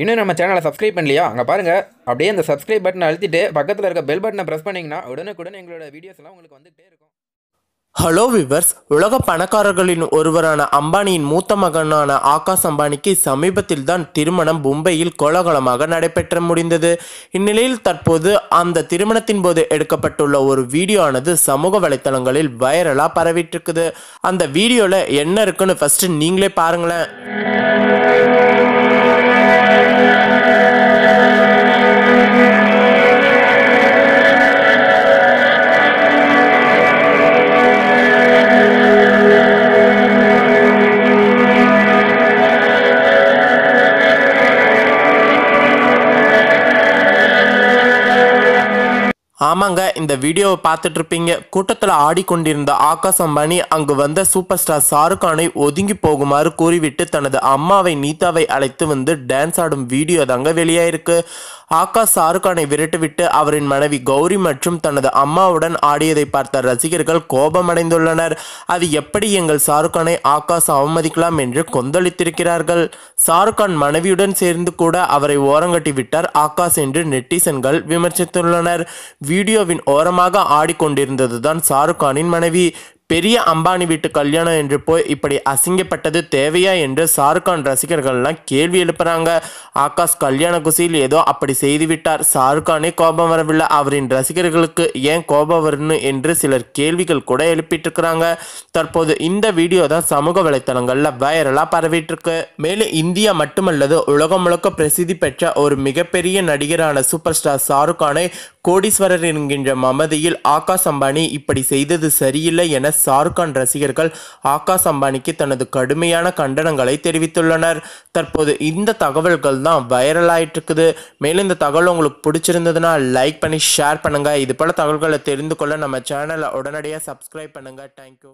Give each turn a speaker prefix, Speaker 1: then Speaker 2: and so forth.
Speaker 1: இன்னும் நம்ம சேனலை சப்ஸ்கிரைப் பண்ணலையா? அங்கே பாருங்கள் அப்படியே அந்த சப்ஸ்கிரைப் பட்டனை அழுத்திட்டு பக்கத்தில் இருக்க பெல் பட்டனை ப்ரெஸ் பண்ணிங்கன்னா உடனுக்குடன் எங்களோட வீடியோஸ் எல்லாம் உங்களுக்கு வந்துகிட்டே இருக்கும்.
Speaker 2: ஹலோ விவர்ஸ் உலக பணக்காரர்களின் ஒருவரான அம்பானியின் மூத்த மகனான ஆகாஷ் அம்பானிக்கு சமீபத்தில் தான் திருமணம் மும்பையில் கோலாகலமாக நடைபெற்ற முடிந்தது. இந்நிலையில் தற்போது அந்த திருமணத்தின் போது எடுக்கப்பட்டுள்ள ஒரு வீடியோ ஆனது சமூக வலைத்தளங்களில் வைரலாக பரவிட்டு இருக்குது. அந்த வீடியோவில் என்ன இருக்குன்னு ஃபஸ்ட்டு நீங்களே பாருங்களேன். Yeah. ஆமாங்க இந்த வீடியோவை பார்த்துட்டு இருப்பீங்க கூட்டத்தில் ஆடிக்கொண்டிருந்த ஆகாஷ் அம்பானி அங்கு வந்த சூப்பர் ஸ்டார் ஷாருக் கானை ஒதுங்கி போகுமாறு கூறிவிட்டு தனது அம்மாவை நீதாவை அழைத்து வந்து டான்ஸ் ஆடும் வீடியோ தாங்க வெளியாயிருக்கு. ஆகாஷ் ஷாருக்கானை விரட்டுவிட்டு விரட்டிவிட்டு அவரின் மனைவி கௌரி மற்றும் தனது அம்மாவுடன் ஆடியதை பார்த்த ரசிகர்கள் கோபமடைந்துள்ளனர். அது எப்படி எங்கள் ஷாருக்கானை ஆகாஷ் அவமதிக்கலாம் என்று கொந்தளித்திருக்கிறார்கள். ஷாருக்கான் மனைவியுடன் சேர்ந்து கூட அவரை ஓரங்கட்டி விட்டார் ஆகாஷ் என்று நெட்டிசன்கள் விமர்சித்துள்ளனர். வீடியோவின் ஓரமாக ஆடிக்கொண்டிருந்ததுதான் ஷாருக்கானின் மனைவி. பெரிய அம்பானி வீட்டு கல்யாணம் என்று போய் இப்படி அசிங்கப்பட்டது தேவையா என்று ஷாருக்கான் ரசிகர்கள்லாம் கேள்வி எழுப்புறாங்க. ஆகாஷ் கல்யாண குசியில் ஏதோ அப்படி செய்துவிட்டார். ஷாருக்கானே கோபம் வரவில்லை. அவரின் ரசிகர்களுக்கு ஏன் கோபம் வரணும் என்று சிலர் கேள்விகள் கூட எழுப்பிட்டு இருக்கிறாங்க தற்போது இந்த வீடியோ தான் சமூக வலைத்தளங்களில் வைரலாக பரவிட்டு இருக்கு மேலும் இந்தியா மட்டுமல்லது உலகம் முழுக்க பிரசித்தி பெற்ற ஒரு மிகப்பெரிய நடிகரான சூப்பர் ஸ்டார் ஷாருக்கானை கோடீஸ்வரர் என்கின்ற மமதியில் ஆகாஷ் அம்பானி இப்படி செய்தது சரியில்லை என ஷாருக்கான் ரசிகர்கள் ஆகாஷ் அம்பானிக்கு தனது கடுமையான கண்டனங்களை தெரிவித்துள்ளனர். தற்போது இந்த தகவல்கள் தான் வைரல் ஆயிட்டு இருக்குது மேலும் இந்த தகவல் உங்களுக்கு பிடிச்சிருந்ததுன்னா லைக் பண்ணி ஷேர் பண்ணுங்க. இது போல தகவல்களை தெரிந்து கொள்ள நம்ம சேனலை உடனடியாக சப்ஸ்கிரைப் பண்ணுங்க. தேங்க்யூ